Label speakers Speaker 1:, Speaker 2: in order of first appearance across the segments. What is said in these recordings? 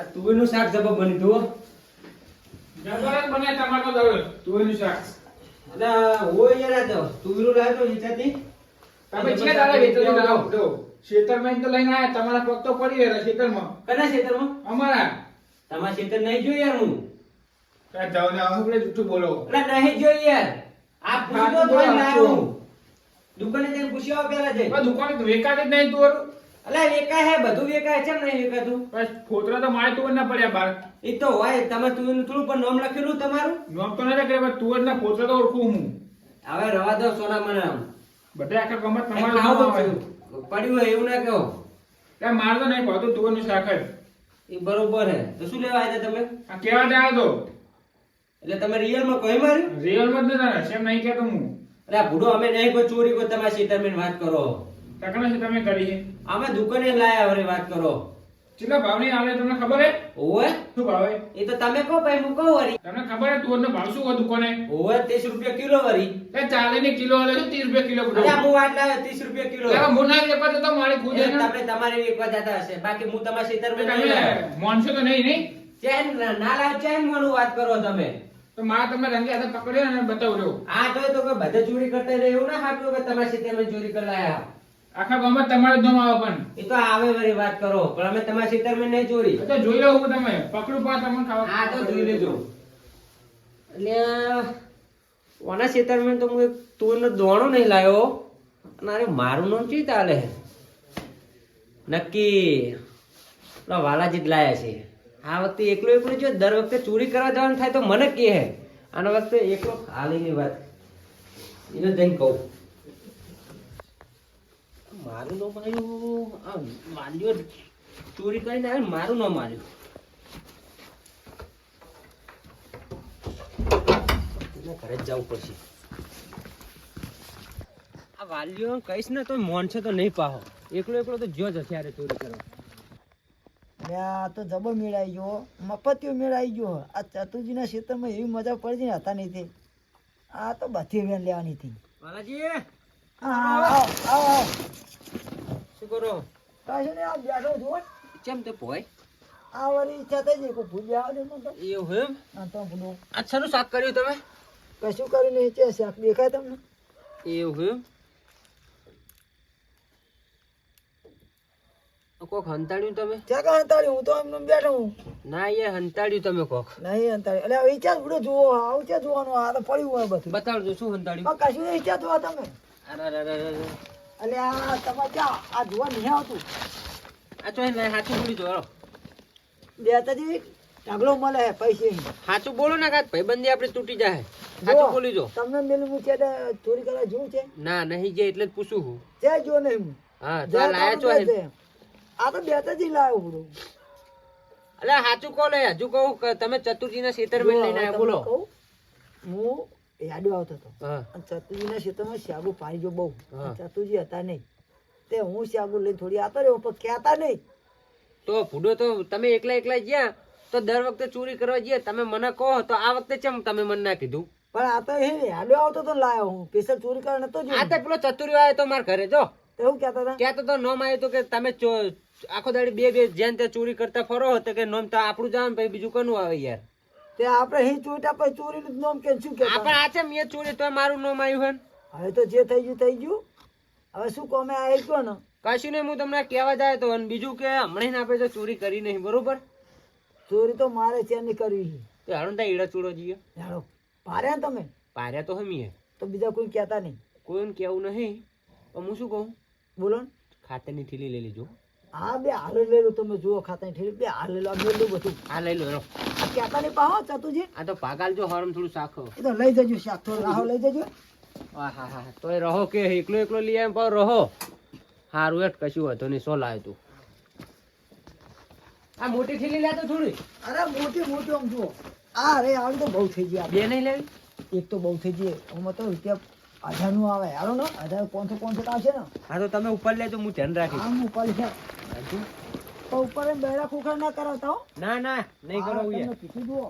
Speaker 1: આ તુવેરનું શાક જબર બની દો હો.
Speaker 2: જબરજસ્ત બને ટમાટો દવે તુવેરનું શાક.
Speaker 1: અલા, હોય યાર તો. તુવેરું લાવ્યો તો હિંચાથી.
Speaker 2: તમે છે તારે વેચો લાવો. જો ખેતરમાં તો લઈને આયા. તમારા પગ તો પડી રહ્યા ખેતરમાં
Speaker 1: કના ખેતરમાં?
Speaker 2: અમારા.
Speaker 1: તમારા ખેતર નહીં જોયું યાર હું?
Speaker 2: ત્યાં જાવ ને આપણે જૂઠું બોલો.
Speaker 1: અરે નહીં જોયું યાર. આ પૂછો તો લાવ્યો દુકાને જઈને પૂછ્યો પેલા
Speaker 2: જઈ દુકાને તો વેકાતી જ નહીં તુવેર.
Speaker 1: અલા, વેકાય હે બધું વેકાય છે નહીં વેકાતું?
Speaker 2: બસ ફોતરા તો મારે તુવેર ના પડ્યા બાર.
Speaker 1: એ તો હોય તમારે તુવેરનું થોડું પણ નામ લખેલું તમારું?
Speaker 2: નોમ તો નથી કરે તુવેર ના ફોતરા તો ઓળખું હું.
Speaker 1: હવે રવા દો સોના મને.
Speaker 2: બધા આખા ગમત તમારું
Speaker 1: પડ્યું. હોય એવું ના કહો.
Speaker 2: કે માર તો નહીં ભાવતું તુવેરનું શાક જ.
Speaker 1: એ બરોબર હે. તો શું લેવા આવ્યા તમે?
Speaker 2: આ કેવા આવ્યો તો?
Speaker 1: એટલે તમે રિયલમાં કોઈ માર્યું?
Speaker 2: રિયલમાં જ ના સેમ નહીં કેતો હું.
Speaker 1: અરે ભૂડો અમે નહીં કોઈ ચોરી કોઈ તમારા સીતારમેન વાત કરો.
Speaker 2: તકના છે તમે કરી છે
Speaker 1: અમે દુકાને લાયા હવે વાત કરો.
Speaker 2: ચિલા ભાવની આવે તમને ખબર હે?
Speaker 1: ઓવે
Speaker 2: શું ભાવે?
Speaker 1: એ તો તમે કહો ભાઈ હું કહું વરી.
Speaker 2: તમને ખબર હે તુવેરનો ભાવ શું હોય દુકાને?
Speaker 1: ઓવે ત્રીસ રૂપિયા કિલો વરી.
Speaker 2: એ ચાલી ને કિલો આલે 30 રૂપિયા કિલો
Speaker 1: અરે હું વાત લાવ્યો ત્રીસ રૂપિયા કિલો.
Speaker 2: ત્યારે હું ના વેપાર તો મારે ખુદ હે
Speaker 1: તમે તમારી એક વાત જાતા હશે. બાકી હું તમારા સીતર
Speaker 2: મે
Speaker 1: નહીં લાવ્યો.
Speaker 2: તો નહીં નહીં?
Speaker 1: ચેન ના લાવ ચેન માનું વાત કરો તમે.
Speaker 2: તો મારે તમે રંગે હાથે પકડ્યો અને બતાવજો
Speaker 1: આ તો તો કે બધે ચોરી કરતા રહે એવું ના હાટલું કે તમારા સીતારમેન ચોરી કરી લાયા
Speaker 2: આખા ગામમાં તમારે જ નામ આવે પણ.
Speaker 1: એ તો આવે વરી વાત કરો પણ અમે તમારા સીતારમેન નહીં ચોરી
Speaker 2: તો જોઈ લઉં હું તમે પકડું પા તમને ખાવા.
Speaker 1: હા તો જોઈ લેજો. એટલે ઓના ખેતરમાં તો હું તું દોણો નહીં લાવ્યો. અને અરે મારું નામ ચી ચાલે નક્કી. પેલા વાલાજી જ લાયા છે. આ વખતે એકલો એકલો જો દર વખતે ચોરી કરવા જવાનું થાય તો મને કહે. આના વખતે એકલો હાલીની વાત. એને જઈને કહું. મારું નામ આવ્યું આ માલ્યો ચોરી કરીને આવ્યો ને મારું ન માર્યું. ઘરે જ જવું પડશે. આ વાલીઓ કહીશ ને તો મોનશે તો નહીં પાહો. એકલો એકલો તો જ્યો જ અત્યારે ચોરી કરવા.
Speaker 3: આ તો જબર મેળાઈ ગયો મફતિયો મેળાઈ ગયો. આ ચતુર્જીના ક્ષેત્રમાં એવી મજા પડી ને હતા નહીં તે. આ તો બધી વેન લેવાની હતી. બાલાજી! આવો આવો આવો.
Speaker 1: કરો.
Speaker 3: કાંઈ છે ને આ બેઠો છું
Speaker 1: કેમ તે પોય
Speaker 3: આ વાળી ઈચ્છા થઈ જાય કોઈ ભૂલી આવે ને તો.
Speaker 1: એવું એમ?
Speaker 3: આ તો ભૂલો.
Speaker 1: આ શાનું શાક કર્યું તમે?
Speaker 3: કશું કર્યું નહીં છે શાક દેખાય તમને?
Speaker 1: એવું એમ? કોક હંતાડ્યું તમે?
Speaker 3: ક્યાં કા હંતાડ્યું? હું તો એમને એમ બેઠો હું.
Speaker 1: ના એ હંતાડ્યું તમે કોક.
Speaker 3: નહીં હંતાડ્યું. એટલે હવે ઈચ્છા ભૂલો જુઓ આવું છે જોવાનું? આ તો પડ્યું હોય બધું.
Speaker 1: બતાવજો શું હંતાડ્યું?
Speaker 3: કશું નહીં ઈચ્છા જોવા તમે.
Speaker 1: અરે અરે અરે.
Speaker 3: એટલે આ તમે ક્યાં? આ જોવા નહીં આવતું.
Speaker 1: આ તો સાચું બોલી જો હાલો.
Speaker 3: બેતાજી ઢગલો મળે હે પૈસે
Speaker 1: સાચું બોલો ને કાંઈ ભાઈબંધી આપણે તૂટી જાય સાચું બોલી જો
Speaker 3: તમને મેલું છે ચોરી કરવા જેવું છે?
Speaker 1: ના નહીં જે એટલે જ પૂછું હું.
Speaker 3: જે જો નહીં હું
Speaker 1: હા
Speaker 3: જો
Speaker 1: લાયા છો હે.
Speaker 3: આ તો બેતાજી લાવ્યો બધું
Speaker 1: અલે સાચું કહો લે હજુ કહું તમે ચતુર્જીના ખેતરમાં
Speaker 3: જો,
Speaker 1: લઈને આવ્યા બોલો.
Speaker 3: કહું, યાડો આવતો હતો. અને ચતુજીના ક્ષેત્રમાં શ્યાગુ પાણી જો બહુ. ચતુજી હતા નહીં. તે હું શ્યાગુ લઈને થોડી આતો રહ્યો પણ કહેતા નહીં.
Speaker 1: તો ભૂડો તો તમે એકલા એકલા ગયા તો દર વખતે ચોરી કરવા જઈએ તમે મને કહો તો આ વખતે ચમ તમે મને ના કીધું?
Speaker 3: પણ આ તો હે આડો આવતો તો ને લાયો હું. સ્પેશિયલ ચોરી કરવા નતો જો
Speaker 1: આ તો પેલો ચતુરી આવ્યો તો મારા ઘરે જો.
Speaker 3: એવું કહેતા હતા?
Speaker 1: કહેતો તો નોમ આવ્યો તો કે તમે આખો દાડી બે બે જેન તે ચોરી કરતા ફરો હતો કે નોમ તો આપણું જાણ પછી બીજું કનું આવે યાર?
Speaker 3: તે આપણે હી ચોટા પછી ચોરીનું નામ કે શું
Speaker 1: કે
Speaker 3: આપણે
Speaker 1: પણ આ છે મેં ચોરી તો મારું નામ આવ્યું હન.
Speaker 3: હવે તો જે થઈ ગયું થઈ ગયું. હવે શું કોમે આવી ગયો ને.
Speaker 1: કશું નહીં હું તમને કહેવા જાય તો અને બીજું કે હમણાં આપણે તો ચોરી કરી નહીં બરોબર?
Speaker 3: ચોરી તો મારે છે નહીં કરવી?
Speaker 1: તો હાલો ને ઈડા ચોરો જઈએ.
Speaker 3: જાણો પાર્યા ને તમે?
Speaker 1: પાર્યા તો હમીએ.
Speaker 3: તો બીજા કોઈ કહેતા નહીં.
Speaker 1: કોઈને કેવું નહીં. પણ હું શું કહું?
Speaker 3: બોલો ને.
Speaker 1: ખાતરની થેલી લઈ લેજો.
Speaker 3: હા બે હાલ લઈ લો તમે જુઓ ખાતા થેલી. બે હાલ લઈ લો આ બધું.
Speaker 1: આ લઈ લો
Speaker 3: કહેતા નહીં પાહો ચતુજી
Speaker 1: આ તો પાગાલ જો હરમ થોડું શાખો.
Speaker 3: એ તો લઈ જજો શાક થોડું રાહો લઈ જજો.
Speaker 1: હા હા હા. તો રહો કે એકલો એકલો લઈ એમ પણ રહો. હારું એટ કશું હતો નહીં સો લાવ્યો તું. આ મોટી થેલી લેતો થોડી.
Speaker 3: અરે મોટી મોટી આમ જુઓ. આ અરે આમ તો બહુ થઈ ગયા
Speaker 1: બે નહીં લેવી?
Speaker 3: એક તો બહુ થઈ ગઈ. આમાં તો રૂપિયા નું આવે. હાલો ને હજાર કોણ કોણ આવશે ને.
Speaker 1: હા તો તમે ઉપર લેજો હું ધ્યાન રાખીશ.
Speaker 3: આમ ઉપર છે? તો ઉપર એમ બેડા ખોખર ના કરાવતા હો.
Speaker 1: ના ના નહીં કરાવું યાર.
Speaker 3: કીધું જુઓ.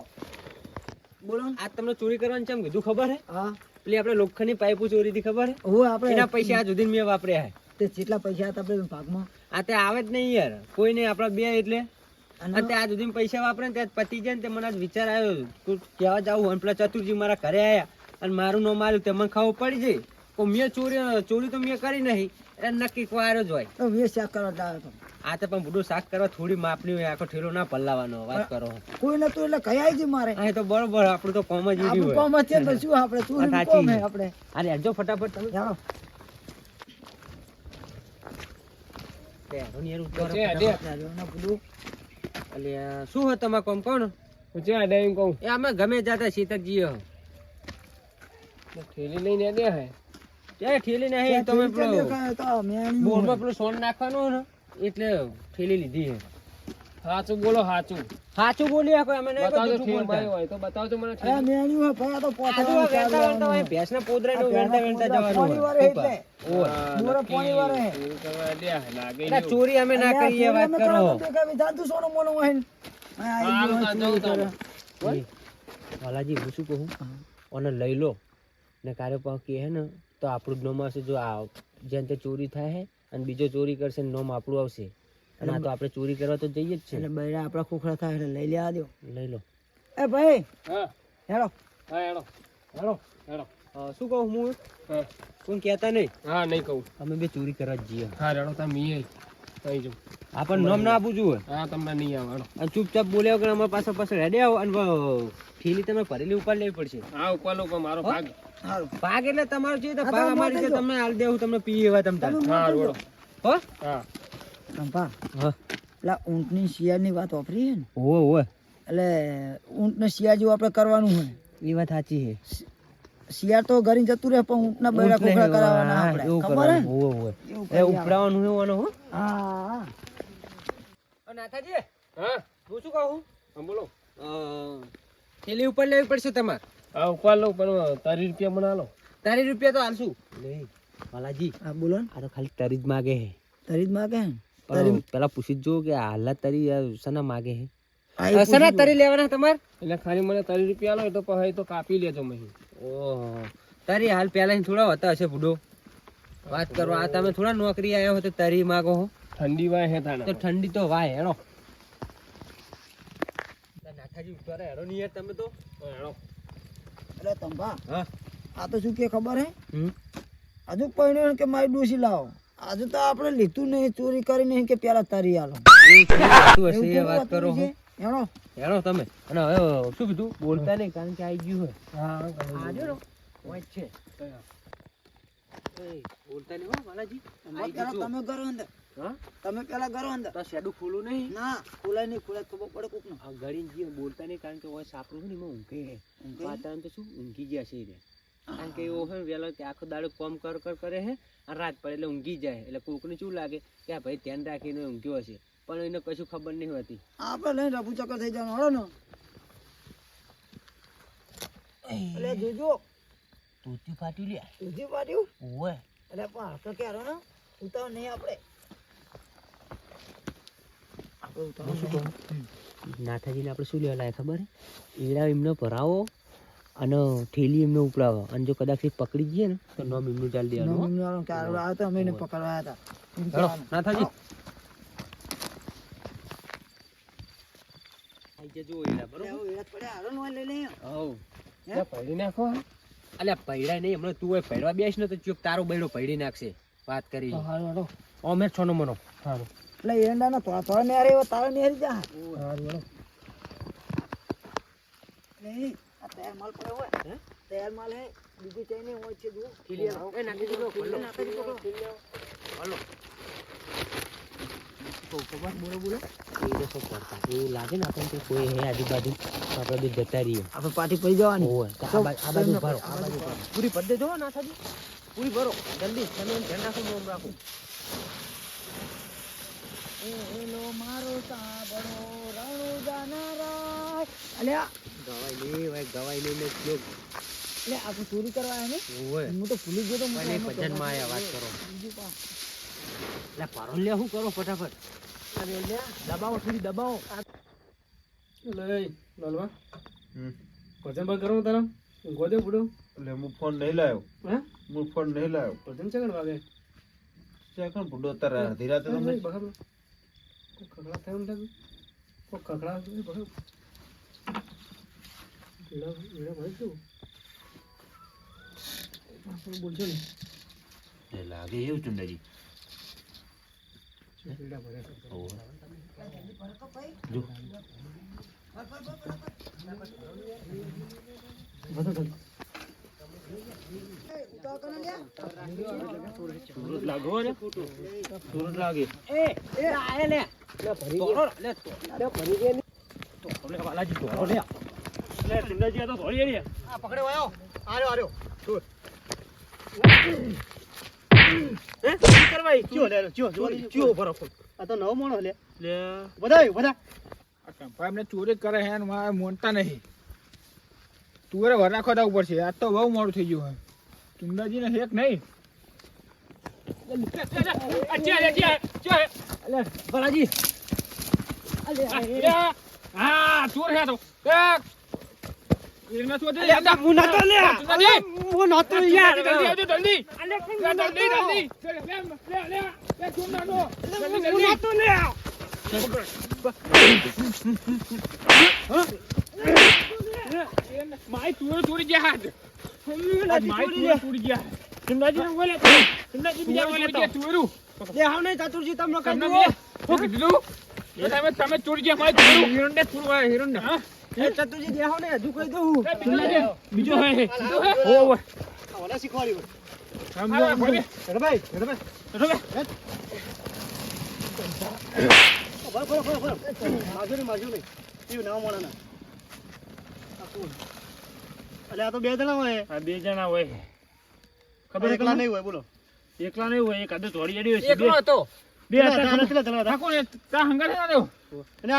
Speaker 3: બોલો
Speaker 1: આ તમને ચોરી કરવાની ચમ કીધું ખબર હે?
Speaker 3: હા.
Speaker 1: પેલી આપણે લોખંડની પાઇપો ચોરી થી ખબર હે?
Speaker 3: હું આપણે
Speaker 1: એના પૈસા આ સુધી મેં વાપર્યા હે.
Speaker 3: તે જેટલા પૈસા હતા આપણે ભાગમાં.
Speaker 1: આ તે આવે જ નહીં યાર. કોઈ નહીં આપણા બે એટલે.
Speaker 3: અને
Speaker 1: ત્યાં સુધી પૈસા વાપરે ને ત્યાં પતી જાય ને તે મને આજ વિચાર આવ્યો કહેવા જાવું અને પેલા ચતુરજી મારા ઘરે આયા. અને મારું નામ આવ્યું તે મને ખાવું પડી જાય તો મેં ચોરી ચોરી તો મેં કરી નહીં. એટલે નક્કી વારો જ હોય.
Speaker 3: તો ચેક કરવા લાવ્યો તો?
Speaker 1: આ તો પણ બધું શાક કરવા થોડી માપની હોય આખો ઠેલો ના પલ્લાવાનો વાત કરો.
Speaker 3: કોઈ નતું એટલે કઈ આવી મારે?
Speaker 1: હા તો બરોબર આપણું તો કોમ જ
Speaker 3: આપણું
Speaker 1: હોય.
Speaker 3: કોમ જ છે તો શું આપણે?
Speaker 1: શું
Speaker 3: કોમ હે
Speaker 1: સાચી.
Speaker 3: આપણે
Speaker 1: અરે અડજો ફટાફટ તમે. તે
Speaker 2: છે,
Speaker 1: અલ્યા, શું હોય તમારે કોમ કોણ?
Speaker 2: હું છે આડે એમ કહું.
Speaker 1: એ અમે ગમે જાતા શીતકજી હો
Speaker 2: થેલી લઈને દે હે.
Speaker 1: ત્યાં ઠેલી નહીં તમે પેલો બોરમાં પેલું સોન નાખવાનું ને? એટલે ઠેલી લીધી છે
Speaker 2: સાચું બોલો સાચું
Speaker 1: સાચું બોલી આપો અમે નહીં
Speaker 2: બતાવજો ઠેલ ભાઈ હોય તો બતાવજો મને ઠેલ.
Speaker 3: મેણ્યું હોય, પણ તો પોતા
Speaker 1: વેણતા વેણતા હોય, ભેંસના પોદરાને
Speaker 3: આ
Speaker 1: વેણતા
Speaker 3: પેલા
Speaker 1: વેણતા જવાનું હોય.
Speaker 3: એટલે.
Speaker 1: ઓય.
Speaker 2: મોરા
Speaker 3: પોણી
Speaker 2: વારે દે, લાગે
Speaker 1: એટલે ચોરી અમે ના કરીએ વાત કરો.
Speaker 3: કરવા તો દેખાય, જાતું સોનું મોનું હોય ને.
Speaker 1: વાલાજી હું શું કહું? ઓને લઈ લો. ને કાર્ય પાકી હે ને તો આપણું જ નોમ જો આ જેમ તે ચોરી થાય હે અને બીજો ચોરી કરશે ને નોમ આપણું આવશે. અને આ તો આપણે ચોરી કરવા તો જઈએ જ છે
Speaker 3: એટલે બૈરા આપણા ખોખરા થાય એટલે લઈ લેવા દો
Speaker 1: લઈ લો.
Speaker 3: એ ભાઈ!
Speaker 2: હા.
Speaker 3: હેડો.
Speaker 2: હા હેડો. હેડો.
Speaker 1: હેડો. શું કહું હું?
Speaker 2: કોણ
Speaker 1: કોઈ કહેતા નહીં?
Speaker 2: હા નહીં કહું.
Speaker 1: અમે બે ચોરી કરવા જઈએ.
Speaker 2: હા રેડો તમે મીએ અહીં જો
Speaker 1: આપણને નામ ના આપું જોઈએ
Speaker 2: હા તમને નહીં આવે
Speaker 1: અને ચૂપચાપ બોલ્યા વગર અમારા પાસે પાસે રેડી આવો અને થેલી તમે ભરેલી ઉપર લેવી પડશે.
Speaker 2: હા ઉપર લો પણ મારો ભાગ.
Speaker 1: ભાગ એટલે તમારો છે તો ભાગ અમારી
Speaker 3: છે.
Speaker 1: તમે હાલ દેવું તમને પી એવા તમ તાર.
Speaker 2: હા રોડો.
Speaker 1: હો?
Speaker 2: હા.
Speaker 3: કંપા
Speaker 1: હા.
Speaker 3: પેલા ઊંટની શિયાળની વાત વાપરી છે ને?
Speaker 1: ઓ ઓ
Speaker 3: એટલે ઊંટને શિયાળ જેવું આપણે કરવાનું હોય.
Speaker 1: એ વાત સાચી છે.
Speaker 3: શિયાળ તો ઘરે જતું રહે પણ ઊંટના બૈરા
Speaker 1: ઊંટ
Speaker 3: કરાવવાના આપણે.
Speaker 1: એવું
Speaker 3: ખબર હે?
Speaker 1: એ. ઉપડાવાનું હોવાનું હો.
Speaker 3: હા.
Speaker 1: ઓ નાથાજી
Speaker 2: હા
Speaker 1: હું શું કહું
Speaker 2: હા બોલો.
Speaker 1: થેલી ઉપર લેવી પડશે તમારે?
Speaker 2: હા ઉપર લો પણ તારી રૂપિયા મને આલો.
Speaker 1: તારી રૂપિયા તો હાલશું નહીં વાલાજી
Speaker 3: હા બોલો ને.
Speaker 1: આ તો ખાલી તરી જ માગે હે.
Speaker 3: તરી જ માગે
Speaker 1: હે પેલા પૂછી જ જો કે હાલત તરી આ સના માગે અ, સના તરી લેવાના તમાર?
Speaker 2: એટલે ખાલી મને તરી રૂપિયા આલો તો પછી તો કાપી લેજો મહી.
Speaker 1: ઓહો. તરી હાલ પેલા થોડા હતા હશે બુડો વાત કરો આ તમે થોડા નોકરી આવ્યા હો તો તરી માગો હો.
Speaker 2: ઠંડી વાય હે
Speaker 1: તો ઠંડી તો વાય હેડો. નાખાજી ઉતારે હેડો નહીં યાર તમે તો.
Speaker 2: હેડો.
Speaker 3: અરે તંબા
Speaker 1: હા.
Speaker 3: આ તો શું કે ખબર હે?
Speaker 1: હમ?
Speaker 3: હજુ પહેણ્યો કે મારી ડોસી લાવો. આજે તો આપણે લીધું નહીં ચોરી કરી નહીં કે પેલા તરી આલો.
Speaker 1: વાત કરો હો.
Speaker 3: હેણો.
Speaker 1: હેડો તમે. અને હવે શું કીધું? બોલતા નહીં કારણ કે આવી ગયું
Speaker 2: હા
Speaker 1: હોય આજો રો હોય છે. એ, બોલતા નહીં હો જજો.
Speaker 3: તમે કરો અંદર. તમે પેલા કરો અંદર.
Speaker 1: તો શેડું ખોલું નહીં?
Speaker 3: ના ખોલાય નહીં ખોલાય ખબર પડે કોક
Speaker 1: હા ગળી જીએ બોલતા નહીં કારણ કે ઓય સાપરું છે ને એમાં ઊંઘે. છે વાતાવરણ તો શું? ઊંઘી ગયા છે રે. કારણ કે એવો હોય વહેલો કે આખો દાડો કોમ કર કર કરે છે અને રાત પડે એટલે ઊંઘી જાય. એટલે કોકને શું લાગે? કે આ ભાઈ ધ્યાન રાખીને ઊંઘ્યો હશે. પણ એને કશું ખબર નહીં હોતી.
Speaker 3: આપણે લઈને રફુ ચક્કર થઈ જવાનું હળો ને. એટલે જોજો.
Speaker 1: તૂતી ફાટી લે
Speaker 3: તૂતી ફાટ્યું?
Speaker 1: ઓય
Speaker 3: એટલે પણ હાથો ક્યારે ને? ઉતાવ નહીં આપણે.
Speaker 1: નાથાજીને આપણે શું લેવા લાગે ખબર? ઈડા એડા એમને ભરાવો અને થેલી એમને ઉપડાવો. અને જો કદાચ પકડી જઈએ ને તો નોમ એમનું ચાલી દેવાનું હો.
Speaker 3: નવમી વાળો કે આ આવ્યો તો અમે એને પકડવા આવ્યા હતા એમ
Speaker 1: હેડો,
Speaker 3: કહેવાનું.
Speaker 1: નાથાજી આઈ જો એડા બરોબર?
Speaker 3: હેરાત પડ્યા, હાલો ને લઈ લઈએ.
Speaker 1: હવ.
Speaker 2: એ પડી નાખો.
Speaker 1: અલ્યા પૈડા નહીં હમણાં તું એ પૈડવા બેસ ને તો ચૂક તારો બૈડો પૈડી નાખશે વાત કરી.
Speaker 2: હારું હેડો
Speaker 1: ઓમે છો મનો.
Speaker 2: હારું.
Speaker 3: એટલે એંડા ના થોડા થોડા નેરે એવો તારા નેરી જા.
Speaker 2: હારું હેડો
Speaker 3: એટલે આ તૈયાર માલ પડ્યો હોય.
Speaker 1: હે?
Speaker 3: તૈયાર માલ હે બીજું કઈ નહીં હોય છે જુઓ.
Speaker 1: એ નાખી દીધો ખોલો
Speaker 3: નાખી દીધો.
Speaker 1: હલો. તો ખબર બોલો બોલો. એ તો કરતા? એવું લાગે ને આપણને કે કોઈ હે આજુબાજુ તો આપણે બી જતા રહીએ
Speaker 3: આપણે પાટી પડી જવાની.
Speaker 1: હોય આ બાજુ- આ બાજુ ભરો આ બાજુ ભરો. પૂરી પદ્ધતિ જો ના થાજી પૂરી ભરો. જલ્દી તમે એમ ધ્યાન રાખો નોમ રાખો.
Speaker 3: એલો મારો સાબડો રણુદાના રાય અલ્યા
Speaker 1: ગવાઈ નહીં ભાઈ ગવાઈ લે ને લોક
Speaker 3: એટલે આપણે ચોરી કરવા આવ્યા ને? હું તો ભૂલી ગયો તો મને
Speaker 1: ભજનમાં આયા વાત કરો. એટલે પારો લે શું કરો ફટાફટ.
Speaker 3: દબાવો થોડી દબાવો.
Speaker 2: લઈ લાલવા. ભજન ભાઈ કરો તારા. ઊંઘવા દે બુડો
Speaker 4: એટલે હું ફોન નહીં લાવ્યો
Speaker 2: હે?
Speaker 4: હું ફોન નહીં લાવ્યો
Speaker 2: ભજન ચગડ વાગે?
Speaker 4: કોણ બુડો તારા અડધી રાતે તમે
Speaker 2: બખાબો ખગડા થાય એમ લાગે
Speaker 4: એ લાગે એવું ચુંડાજી. જો સુરત લાગો ને સુરત લાગે
Speaker 1: એ એ આયા ભરી ગયો લે તો લે ભરી ગયો ને.
Speaker 4: ધોળો લે
Speaker 3: પકડ્યો આયો આર્યો આર્યો
Speaker 4: હે શું કરવાય
Speaker 3: ચિયો લે ચિયો
Speaker 4: ચિયો ભરો
Speaker 3: આ તો નવો મોણો લે
Speaker 4: લે
Speaker 3: બધા બધા
Speaker 2: આ કંપા એમને ચોરી કરે હે ને મારે મોનતા નહીં તુરે વર રાખવા દવું પડશે આજ તો બહુ મોડું થઈ ગયું હે ચુંદાજીને હેક નહીં
Speaker 1: ભલાજી
Speaker 2: હા ચોર હે તો માય તુરે ચોરી ગયા
Speaker 1: નથી
Speaker 2: તુરે
Speaker 1: ને
Speaker 2: તમે ચોરી ગયા માય તુરું
Speaker 1: પૂરવા હિરણને
Speaker 2: હા
Speaker 1: એ દેહો ને હજુ કહી દઉં
Speaker 2: બીજો હે.
Speaker 1: ઓ
Speaker 3: ઓલા તો બે જણા હોય.
Speaker 4: આ બે જણા હોય. ખબર
Speaker 3: એકલા નહીં હોય બોલો.
Speaker 4: એકલા નહીં હોય એક હોય છે
Speaker 1: એકલો હતો.
Speaker 4: બે હતા
Speaker 3: કેટલા જણા
Speaker 2: તા
Speaker 3: આ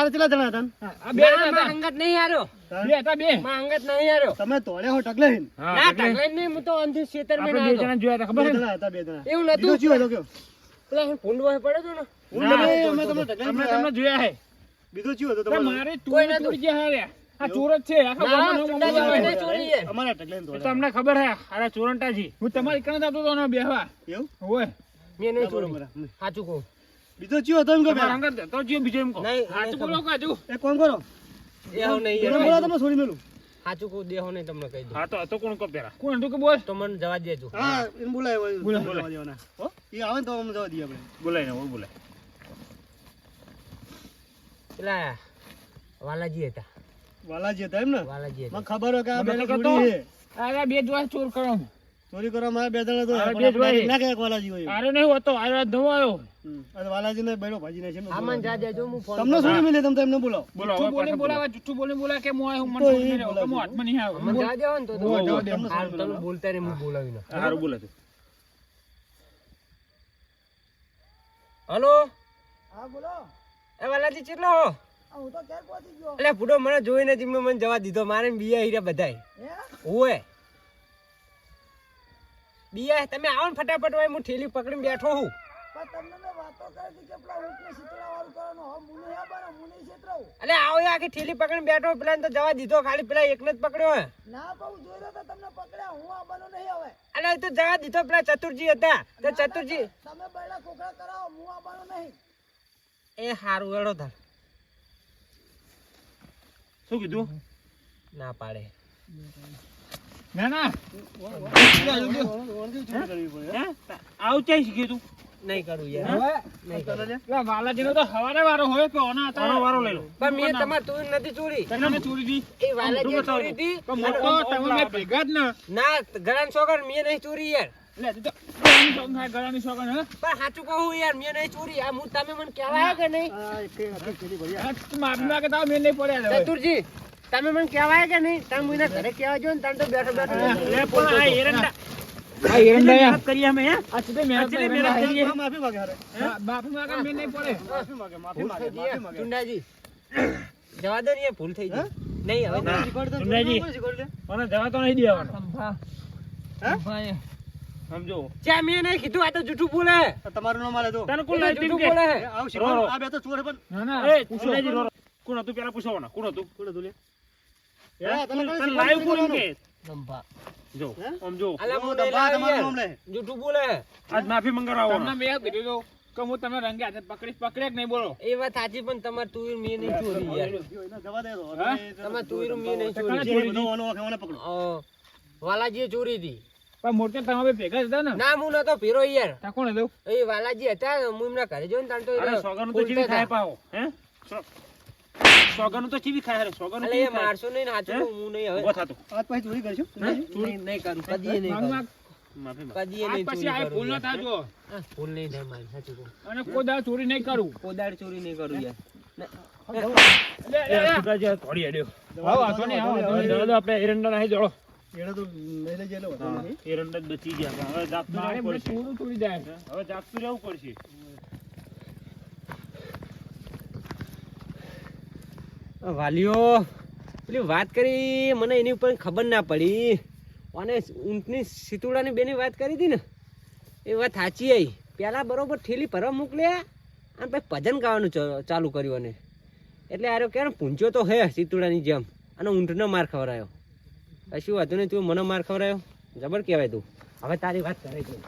Speaker 3: કેટલા જણા હતા
Speaker 2: આ બે હતા
Speaker 1: અંગત નહીં હાર્યો
Speaker 2: બે હતા બે.
Speaker 1: માં અંગત નહીં હાર્યો
Speaker 3: તમે તોડે હો ટકલે હિન
Speaker 1: ના.
Speaker 4: એટલે
Speaker 1: નહીં હું તો અંધી ખેતરમાં
Speaker 4: આપણે બે જણા જોયા હતા ખબર છે
Speaker 3: હતા બે જણા.
Speaker 1: એવું નતું?
Speaker 3: ચિયો હતો કયો?
Speaker 1: પેલા હું ભૂંડવો પડ્યો હતો ને?
Speaker 3: હું તમે
Speaker 4: તો-
Speaker 3: અમે
Speaker 4: તો-
Speaker 3: તમને
Speaker 4: અમે તમને જોયા હે.
Speaker 3: બીજો ચિયો હતો
Speaker 2: તે મારે
Speaker 1: કોઈ
Speaker 2: તુરે ગયા હે આ ચોર જ છે.
Speaker 3: અમારા ટકલે
Speaker 4: તો ખબર હે અરે ચોરંટાજી
Speaker 2: હું તમારી કણ જતો હતો ને બેહવા.
Speaker 3: એવું?
Speaker 2: હોય.
Speaker 1: મેં નહીં ચોરી. સાચું કહું.
Speaker 3: બીજો ચિયો હતો એમ કહો.
Speaker 4: તો જીઓ બીજો એમ કહો.
Speaker 1: નહીં સાચું
Speaker 2: બોલો
Speaker 1: ખબર.
Speaker 2: કે હજુ
Speaker 3: એક કામ કરો?
Speaker 1: દેહો નહીં
Speaker 3: બોલો
Speaker 1: યાર.
Speaker 3: બોલો તમે છોડી મેલું.
Speaker 1: સાચું કહું દેહો નહીં તમને કહી દઉં.
Speaker 4: હા તો તો કોણ કહો પેલા?
Speaker 2: કોણ તું કે બોલ?
Speaker 1: તો મને જવા દેજો.
Speaker 3: હા એને બોલાય
Speaker 2: બોલાય.
Speaker 3: દેવાના. હો? એ આવે તો અમને જવા દઈએ આપણે.
Speaker 4: બોલાય ને બોલાય.
Speaker 1: પેલા વાલાજી હતા.
Speaker 3: વાલાજી હતા એમ ને?
Speaker 1: વાલાજી
Speaker 3: મને ખબર હોય કે આ બે ચોર
Speaker 2: કરો.
Speaker 3: ચોરી કરવા માં બે જણા તો
Speaker 4: અરે
Speaker 3: પણ
Speaker 4: બે
Speaker 3: આપણે
Speaker 4: જોઈ.
Speaker 3: ના કે વાલાજી હોય
Speaker 2: આરે નહીં હોતો આરે નવો આવ્યો.
Speaker 3: અરે વાલાજી ને બેડો ભાજી ને છે એમને
Speaker 1: આમાં જા દેજો હું ફોન
Speaker 3: તમને શું મિલે તમે તમને
Speaker 4: બોલો બોલો બોલો.
Speaker 2: બોલાવે જુઠ્ઠું બોલે બોલા કે હું આયો મને આવ્યો, હું હાથમાં નહીં આવ્યો.
Speaker 1: મને જવા દેવો ને તો તમે બોલતા રે હું બોલાવી ના
Speaker 4: હારું બોલે છે.
Speaker 1: હલો?
Speaker 3: હા બોલો.
Speaker 1: એ વાલાજી કેટલો હો?
Speaker 3: હું તો ક્યાં પહોંચી ગયો.
Speaker 1: એટલે ફૂટો મને જોઈને નથી મને જવા દીધો. મારે બીયા હીરા બધાય. ઓએ બીયા તમે આવો ને ફટાફટ હોય હું ઠેલી પકડીને બેઠો હું.
Speaker 3: પણ તમને મેં વાતો કરી હતી કે પેલા ઊંટને શીતળા વાળું કરવાનું. હવે મુને આ બનો મુને શેતરાવું
Speaker 1: એટલે આવો આખી ઠેલી પકડીને બેઠો પેલા તો જવા દીધો ખાલી પેલા એકને જ પકડ્યો હે.
Speaker 3: ના પણ જોઈ તો તમને પકડ્યા. હું આ બનો નહીં હવે.
Speaker 1: તો જવા દીધો પેલા ચતુરજી હતા. તો ચતુરજી
Speaker 3: તમે બૈડા કોકડા કરાવો હું આ બનો નહીં.
Speaker 1: એ હારું વેળો તાર.
Speaker 4: શું કીધું?
Speaker 1: ના પાડે.
Speaker 2: ના ના
Speaker 4: આવું ક્યાં શીખ્યું તું
Speaker 1: નહીં કરું યાર. નહીં કરું.
Speaker 2: પેલા વાલાજીનો તો હવારે વારો હોય કે ઓના હતા?
Speaker 4: વારો લઈ લો.
Speaker 1: પણ મેં તમારે તું નથી ચોરી
Speaker 2: તને મેં ચોરી દી.
Speaker 1: એ વાલાજી ચોરી હતી
Speaker 2: પણ મોટો તમે મેં ભેગા જ ને.
Speaker 1: ના ગળાની સોગન મેં નહીં ચોરી યાર.
Speaker 2: લે તું ગળાની સોગન ખાય, ગળાની સોગન હે?
Speaker 1: પણ સાચું કહું યાર મેં નહીં ચોરી આ હું તમે મને કહેવાય કે નહીં?
Speaker 2: માફી મેં નહીં પડ્યા
Speaker 1: ચતુરજી તમે મને કહેવાય કે નહીં તમે મને ઘરે કહેવા જો ને તમે તો બેઠો બેઠો
Speaker 4: લે પણ આ એરંડા
Speaker 2: આ એરંડા યા.
Speaker 4: મહેનત કરી અમે હે?
Speaker 2: આ સીધે મહેનત
Speaker 4: આ સીધે
Speaker 2: એરંડા
Speaker 4: મહેનત કરીએ.
Speaker 2: હે.
Speaker 3: માફી માંગે
Speaker 2: માફી નહીં પડે.
Speaker 3: માફી માંગે માફી
Speaker 1: ભૂલ
Speaker 3: માંગે
Speaker 1: થઈ ગઈ
Speaker 3: માફી માંગે.
Speaker 1: ચુંડાજી જવા દો ને ભૂલ થઈ ગઈ. નહીં હવે
Speaker 4: ના.
Speaker 3: શીખવાડતા
Speaker 4: સુનાજી. મને જવા તો નહીં દેવાનો
Speaker 3: હે?
Speaker 4: સમજો.
Speaker 1: ચા મેં નહીં કીધું આ તો જૂઠું બોલે.
Speaker 3: તમારું નામ આલે તો.
Speaker 4: તને કોણ
Speaker 1: જૂઠું બોલે.
Speaker 3: એ આ બે તો ચોર પણ.
Speaker 2: ના ના.
Speaker 4: એ સુનાજી કોણ હતું? પેલા પૂછવાના. કોણ હતું?
Speaker 3: કોણ હતું લે?
Speaker 4: હે?
Speaker 3: હા, તને
Speaker 4: તને
Speaker 3: કોણે
Speaker 4: લાઈવ કોણ કે?
Speaker 1: દંભા.
Speaker 4: જો આમ જો.
Speaker 1: અલા
Speaker 3: જો, દંભા તમારું નામ લે.
Speaker 1: જૂઠું બોલે.
Speaker 4: આજ માફી મંગાવવાનો
Speaker 2: તમને મેં કીધું તો કે હું તમે રંગે હાથે પકડીશ પકડે કે નહીં બોલો?
Speaker 1: એ વાત સાચી પણ તમારે તુવેર મેં નહીં ચોરી યાર.
Speaker 4: જવા દે તો.
Speaker 2: હા?
Speaker 1: તમારે નહીં ચોરી
Speaker 2: કણે
Speaker 4: જે બધો ઓનો પકડો.
Speaker 1: વાલાજીએ ચોરી હતી.
Speaker 2: પણ મોરચા તમે ભેગા હતા ને?
Speaker 1: ના હું નતો ફેરો યાર.
Speaker 2: ત્યાં કોણ હતું
Speaker 1: એ વાલાજી હતા હું એમના ઘરે જોઈને તાણ તો
Speaker 4: અરે તો હે? સોગાનું તો ચીવી ખાય રે, સોગન
Speaker 1: અલે એ મારશો નહીં ને સાચું
Speaker 4: હે?
Speaker 1: નહીં હવે.
Speaker 4: થાતો.
Speaker 1: નહીં નહીં કરું. કદી નહીં કરું
Speaker 2: આ-
Speaker 1: કદી નહીં
Speaker 2: પછી
Speaker 1: ચોરી
Speaker 2: આ ભૂલ ન
Speaker 1: ભૂલ નહીં થાય મારી સાચું
Speaker 2: અને કોઈ ચોરી નહીં કરું.
Speaker 1: કોદાળ ચોરી નહીં કરું યાર.
Speaker 4: થોડી એરંડા એરંડા બચી ગયા. હવે
Speaker 2: જાય. છે.
Speaker 4: હવે જાગતું રહેવું પડશે.
Speaker 1: વાલીઓ, પેલી વાત કરી, મને એની ઉપર ખબર ના પડી. અને ઊંટની સીતુડાની બેની વાત કરી હતી ને, એ વાત સાચી આવી પહેલાં બરાબર ઠેલી ભરવા મોકલ્યા અને પછી ભજન ગાવાનું ચાલુ કર્યું અને. એટલે આરો કે પૂંચ્યો તો હે સીતુડાની જેમ, અને ઊંટનો માર ખવડાયો. પછી વાંધો નહીં, તું મને માર ખવડાયો? જબર કહેવાય તું. હવે તારી વાત કરે તું.